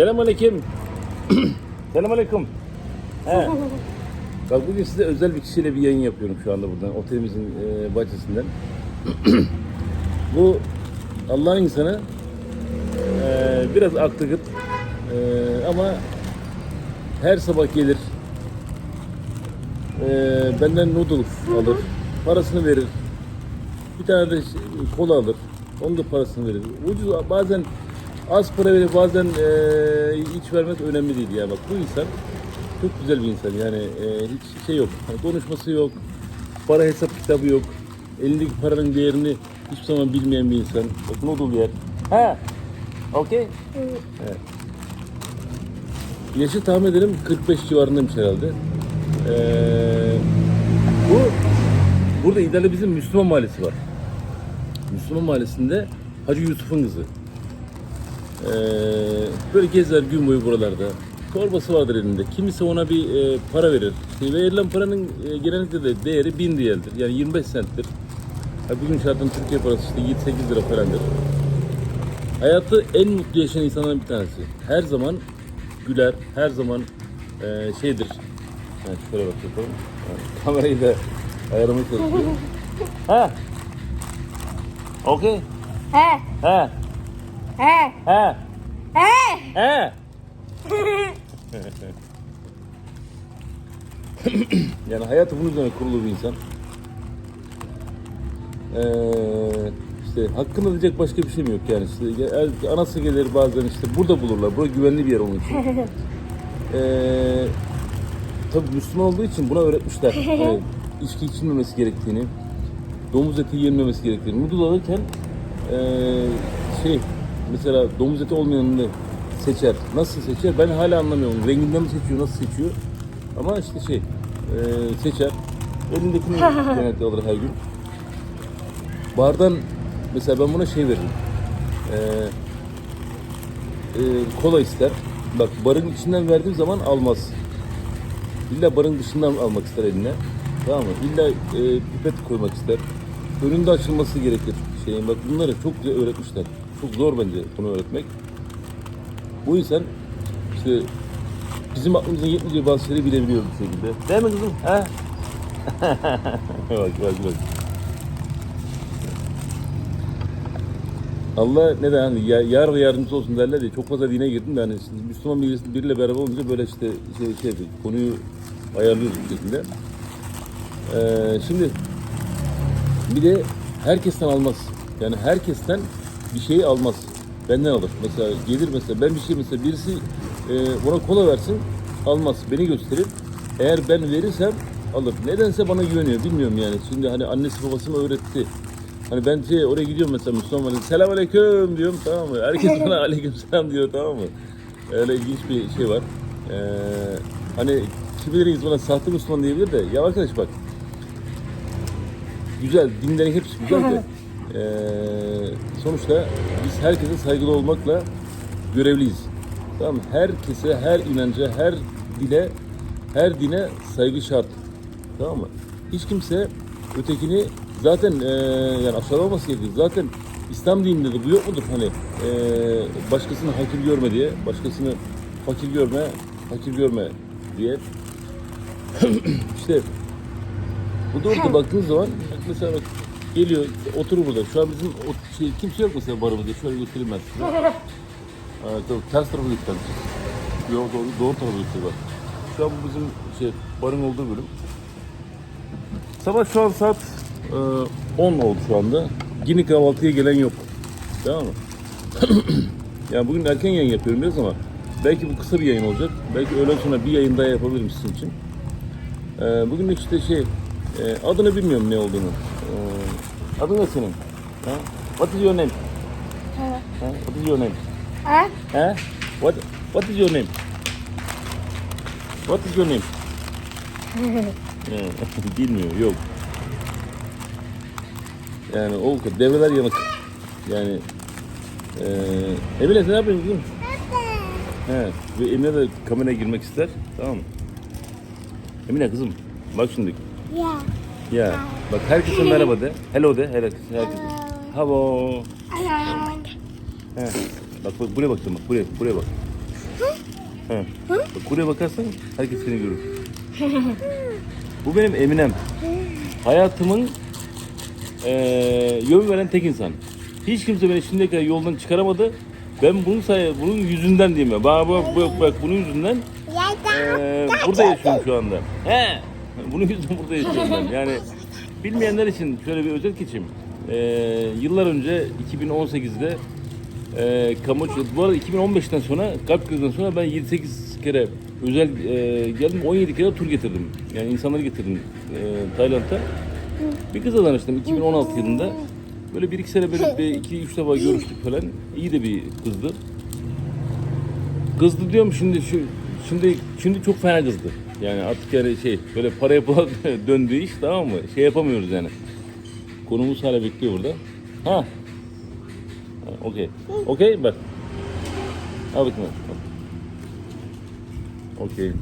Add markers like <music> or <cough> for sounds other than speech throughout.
Selamünaleyküm. <clears throat> Selamünaleyküm. He. Bak bugün size özel bir kişiyle bir yayın yapıyorum şu anda buradan otelimizin e, bahçesinden. <clears throat> Bu Allah'ın insanı e, biraz aklı gıt e, ama her sabah gelir e, benden noodle alır parasını verir bir tane de şey- kola alır onun da parasını verir ucuz bazen az para verir bazen e, hiç vermez önemli değil ya bak bu insan çok güzel bir insan yani e, hiç şey yok hani konuşması yok para hesap kitabı yok elindeki paranın değerini hiçbir zaman bilmeyen bir insan bak noodle yer ha okey Evet. Yaşı tahmin ederim 45 civarındaymış herhalde. Ee, bu burada İdal'de bizim Müslüman mahallesi var. Müslüman mahallesinde Hacı Yusuf'un kızı. Ee, böyle gezer gün boyu buralarda. Torbası vardır elinde. Kimisi ona bir e, para verir. İşte verilen paranın e, genellikle de değeri 1000 riyeldir. Yani 25 centtir. Ha, bugün şartın Türkiye parası işte 7-8 lira falandır. Hayatı en mutlu yaşayan insanların bir tanesi. Her zaman güler, her zaman eee, şeydir. Yani şöyle bak yapalım. Yani kamerayı da ayarlamaya çalışıyorum. <laughs> ha. Okey. He, Ha. He, Ha. he. Ha. <laughs> yani hayatı bunun üzerine kurulu bir insan. Ee, işte hakkını diyecek başka bir şey mi yok yani işte anası gelir bazen işte burada bulurlar. Burası güvenli bir yer onun için. <laughs> Ee, tabii Müslüman olduğu için buna öğretmişler. Yani <laughs> içki içilmemesi gerektiğini, domuz eti yenmemesi gerektiğini. Noodle alırken ee, şey mesela domuz eti olmayanını seçer. Nasıl seçer? Ben hala anlamıyorum. Renginden mi seçiyor, nasıl seçiyor? Ama işte şey ee, seçer. Elindekini <laughs> genellikle alır her gün. Bardan mesela ben buna şey veririm. Ee, e, kola ister. Bak barın içinden verdiğim zaman almaz. İlla barın dışından almak ister eline. Tamam mı? İlla e, pipet koymak ister. Önünde açılması gerekir şeyin. Bak bunları çok güzel öğretmişler. Çok zor bence bunu öğretmek. Bu insan işte bizim aklımızın yetmeyeceği bazı şeyleri bilebiliyor bu şekilde. Değil mi kızım? Ha? bak bak bak. Allah ne de hani ya- yar ve yardımcısı olsun derler ya çok fazla dine girdim de hani şimdi Müslüman birisi, biriyle beraber olunca böyle işte şey, şey yapıyoruz, konuyu ayarlıyoruz bir şekilde. Ee, şimdi bir de herkesten almaz. Yani herkesten bir şeyi almaz. Benden alır. Mesela gelir mesela ben bir şey mesela birisi e, buna kola versin almaz. Beni gösterir. Eğer ben verirsem alır. Nedense bana güveniyor. Bilmiyorum yani. Şimdi hani annesi babası mı öğretti. Hani ben şey oraya gidiyorum mesela Müslüman var. Selam aleyküm diyorum tamam mı? Herkes bana <laughs> aleyküm selam diyor tamam mı? Öyle ilginç bir şey var. Ee, hani kimileri bana sahte Müslüman diyebilir de ya arkadaş bak güzel, dinlerin hepsi güzel de <laughs> eee, sonuçta biz herkese saygılı olmakla görevliyiz. Tamam mı? Herkese, her inanca, her dile, her dine saygı şart. Tamam mı? Hiç kimse ötekini zaten eee yani aşağılamaması gerekiyor. Zaten İslam dininde de bu yok mudur? Hani eee başkasını hakir görme diye, başkasını fakir görme, hakir görme diye. <clears throat> işte bu doğrultuda baktığınız zaman mesela bak geliyor oturur burada. Şu an bizim o şey, kimse yok mesela barımızda. Şöyle göstereyim ben size. <laughs> Evet, tabii, ters tarafı göstermiş. Yok doğru, doğru tarafı gösteriyor bak. Şu an bu bizim şey barın olduğu bölüm. Sabah şu an saat e, 10 oldu şu anda. Yine kahvaltıya gelen yok. Tamam mı? <clears throat> yani bugün erken yayın yapıyorum biraz ama belki bu kısa bir yayın olacak. Belki öğleden sonra bir yayın daha yapabilirim sizin için. Ee, bugün de işte şey, e, adını bilmiyorum ne olduğunu. Ee, adın ne senin? Ha? What is your name? Ha? What is your name? He, Ha? What, what is your name? What is your name? <laughs> Ee, <laughs> Bilmiyor, yok. Yani o. Devreler yanık. Yani eee Emine sen ne yapıyorsun kızım? He. Ve Emine de kameraya girmek ister. Tamam mı? Emine kızım. Bak şimdi. ya. Ya. Bak herkese merhaba de. Hello de. Herkese. herkese. Hello. He. Bak bak buraya bak bak. Buraya, buraya bak. Ha. Bak, buraya bakarsan herkes seni görür. Bu benim Eminem. Hayatımın eee yön veren tek insan. Hiç kimse beni şimdiye kadar yoldan çıkaramadı. Ben bunun sayı, bunun yüzünden diyeyim ya. Bak bak bak, bak bunun yüzünden eee, burada yaşıyorum şu anda. He. <laughs> Bunun yüzünden burada yaşıyorum. Yani bilmeyenler için şöyle bir özet geçeyim. Eee, yıllar önce 2018'de eee kamu bu arada 2015'ten sonra kalp krizinden sonra ben 7-8 kere özel eee, geldim 17 kere tur getirdim. Yani insanları getirdim eee Tayland'a. Bir kızla tanıştım 2016 yılında. Böyle bir iki sene böyle bir iki üç defa görüştük falan. İyi de bir kızdı. Kızdı diyorum şimdi şu şimdi şimdi çok fena kızdı. Yani artık yani şey böyle paraya pula <laughs> döndüğü iş tamam mı? Şey yapamıyoruz yani. Konumuz hala bekliyor burada. Ha. Ha, Okey. Okey bak. Al bakayım. Okey.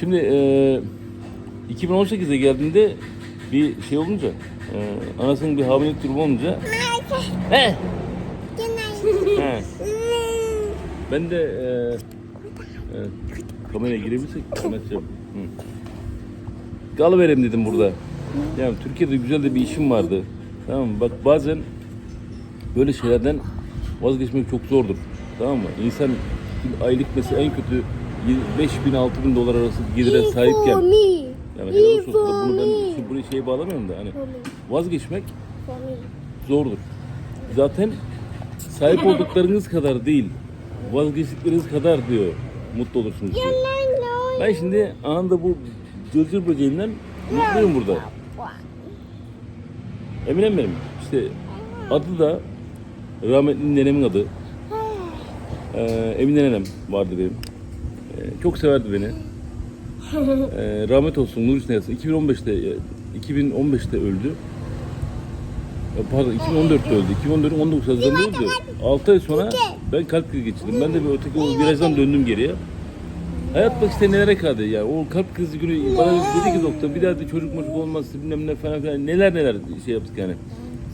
Şimdi e, 2018'de geldiğinde bir şey olunca e, anasının bir hamilelik durumu olunca He. He. Ben de e, e, kameraya girebilsek anlatacağım. Hı. Kalıvereyim dedim burada. Yani Türkiye'de güzel de bir işim vardı. Tamam mı? Bak bazen böyle şeylerden vazgeçmek çok zordur. Tamam mı? İnsan aylık mesela en kötü 5 bin 6 bin dolar arası gelire sahipken yani helal olsun. Bunu ben şu buraya şeye bağlamıyorum da hani vazgeçmek zordur. Zaten sahip olduklarınız kadar değil, vazgeçtikleriniz kadar diyor mutlu olursunuz diyor. Ben şimdi anında bu cırcır böceğimden mutluyum burada. Eminem benim. İşte adı da rahmetli nenemin adı. Ee, Emine nenem vardı benim. Ee, çok severdi beni. <laughs> Ee, rahmet olsun Nur yatsın. 2015'te e, 2015'te öldü. E, Pardon 2014'te öldü. 2014'ün 19 Haziran'da öldü. 6 ay sonra ben kalp krizi geçirdim. Ben de bir öteki o virajdan döndüm geriye. Hayat bak işte nelere kaldı ya. O kalp krizi günü bana dedi ki doktor bir daha da çocuk çocuk olmaz bilmem ne falan filan. Neler neler şey yaptık yani.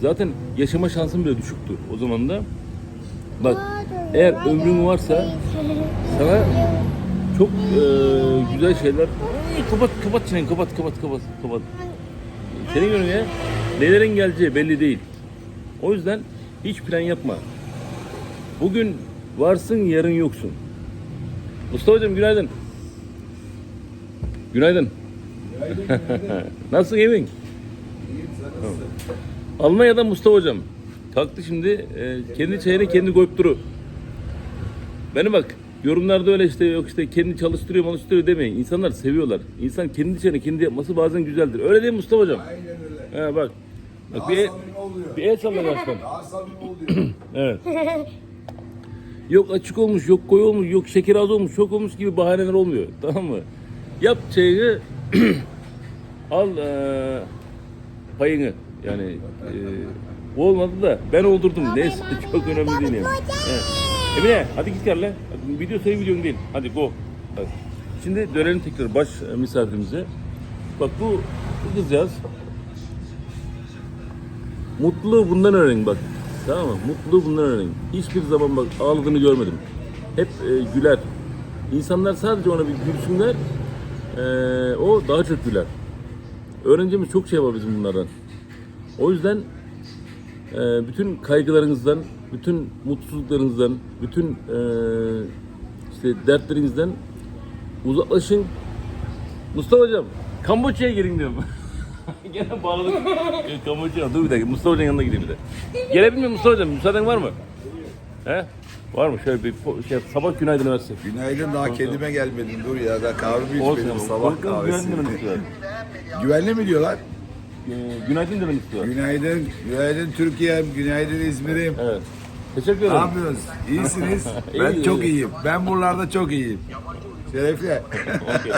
Zaten yaşama şansım bile düşüktü o zaman da. Bak eğer ömrün varsa sana çok e, güzel şeyler kapat kapat çeneni kapat kapat kapat kapat. Senin önüne nelerin geleceği belli değil. O yüzden hiç plan yapma. Bugün varsın yarın yoksun. Mustafa hocam günaydın. Günaydın. <laughs> Nasılsın evin? Almanya'dan Mustafa hocam. Kalktı şimdi e, kendi çayını kendi koyup duru. Beni bak yorumlarda öyle işte yok işte kendi çalıştırıyor çalıştırıyor demeyin. İnsanlar seviyorlar. İnsan kendi çayını kendi yapması bazen güzeldir. Öyle değil mi Mustafa hocam? Aynen öyle. He bak. Bak Daha bir el, samimi oluyor. bir el salla başkan. Daha samimi oluyor. Evet. <laughs> Yok açık olmuş, yok koyu olmuş, yok şeker az olmuş, çok olmuş gibi bahaneler olmuyor. <laughs> Tamam mı? Yap çayını, <clears throat> al eee, payını. Yani eee, olmadı da ben oldurdum. Neyse <laughs> çok önemli değil yani. Evet. Emine hadi git gel lan. Video senin videon değil. Hadi go. Hadi. Şimdi dönelim tekrar baş e, misafirimize. Bak bu, bu kızcağız Mutluluğu bundan öğrenin bak. Tamam mı? Mutluluğu bundan öğrenin. Hiçbir zaman bak ağladığını görmedim. Hep e, güler. İnsanlar sadece ona bir gülsünler. e, o daha çok güler. Öğreneceğimiz çok şey var bizim bunlardan. O yüzden e, bütün kaygılarınızdan, bütün mutsuzluklarınızdan, bütün e, işte dertlerinizden uzaklaşın. Mustafa hocam, Kamboçya'ya girin diyorum. <laughs> <laughs> Gene bağladık. <laughs> Kamboçya. Dur bir dakika. Mustafa Hoca'nın yanına gideyim bir de. Gelebilir miyim Mustafa Hocam? Müsaaden var mı? He? Var mı? Şöyle bir po- şey, sabah günaydın versin. Günaydın daha kendime gelmedim. Dur ya da kahvemi içmedim sabah kahvesi. Günaydın demek istiyorlar. Güvenli mi diyorlar? Ee, günaydın demek istiyorlar. Günaydın, günaydın Türkiye'm, günaydın İzmir'im. Evet. Teşekkür Ne ederim. yapıyorsunuz? İyisiniz. <laughs> ben İyi, çok iyi. iyiyim. Ben buralarda çok iyiyim. Şerefli. Okey.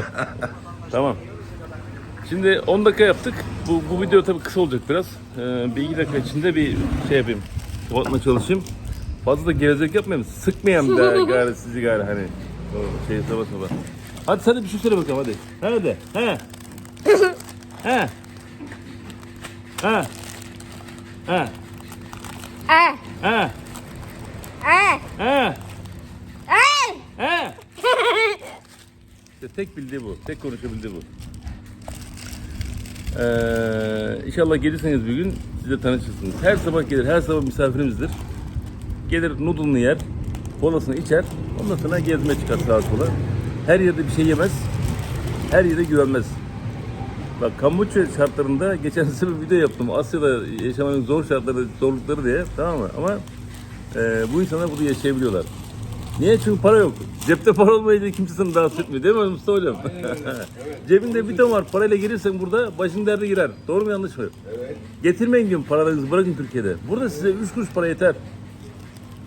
tamam. Şimdi 10 dakika yaptık. Bu, bu video tabii kısa olacak biraz. Ee, bir iki dakika içinde bir şey yapayım. Kapatma çalışayım. Fazla da gevezelik yapmayayım. Sıkmayayım da <laughs> gari sizi gari hani. O şey sabah sabah. Hadi sen de bir şey söyle bakalım hadi. Nerede? He. He. He. He. He. He. He. He. He. He. <laughs> İşte tek bildiği bu. Tek konuşabildiği bu. Ee, inşallah gelirseniz bir gün siz de tanışırsınız. Her sabah gelir, her sabah misafirimizdir. Gelir noodle'ını yer, kolasını içer. Ondan sonra gezmeye çıkar sağa sola. Her yerde bir şey yemez. Her yere güvenmez. Bak Kamboçya şartlarında geçen <laughs> sene bir video yaptım. Asya'da yaşamanın zor şartları, zorlukları diye. Tamam mı? Ama e, bu insanlar burada yaşayabiliyorlar. Niye? Çünkü para yok. Cepte para olmayınca kimse seni rahatsız etmiyor değil mi Mustafa Hocam? <laughs> Cebinde bir ton var. Parayla gelirsen burada başın derde girer. Doğru mu yanlış mı? Evet. Getirmeyin gün paralarınızı bırakın Türkiye'de. Burada size 3 kuruş para yeter.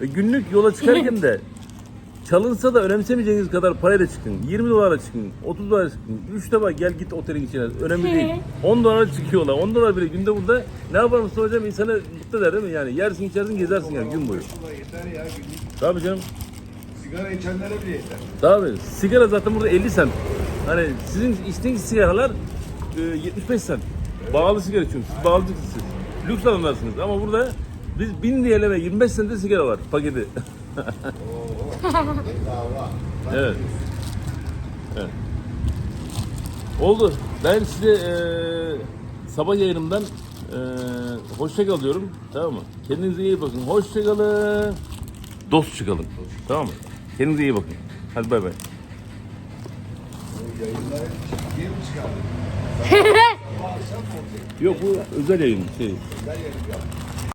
Ve günlük yola çıkarken de <laughs> çalınsa da önemsemeyeceğiniz kadar parayla çıkın. 20 dolara çıkın, 30 dolara çıkın. 3 defa gel git otelin içine. Önemli değil. 10 dolara çıkıyorlar. 10 dolar bile günde burada ne yapar Mustafa Hocam? İnsanı mutlu eder değil mi? Yani yersin içersin gezersin yani gün boyu. Yeter ya günlük. Tabii canım. Sigara içenlere bile yeter. Tabii. Sigara zaten burada 50 sent. Hani sizin içtiğiniz sigaralar e, 75 sent. Bağlı sigara içiyorsunuz. Siz bağlıcısınız siz. Lüks adamlarsınız. Ama burada biz 1000 TL ve 25 sente sigara var paketi. evet. evet. Oldu. Ben size e, sabah yayınımdan e, hoşça kal diyorum. Tamam mı? Kendinize iyi bakın. Hoşça kalın. Dostça kalın. Tamam mı? Kendinize iyi bakın. Hadi bay bay. <laughs> Yok bu özel yayın. Şey, Güzel yayın.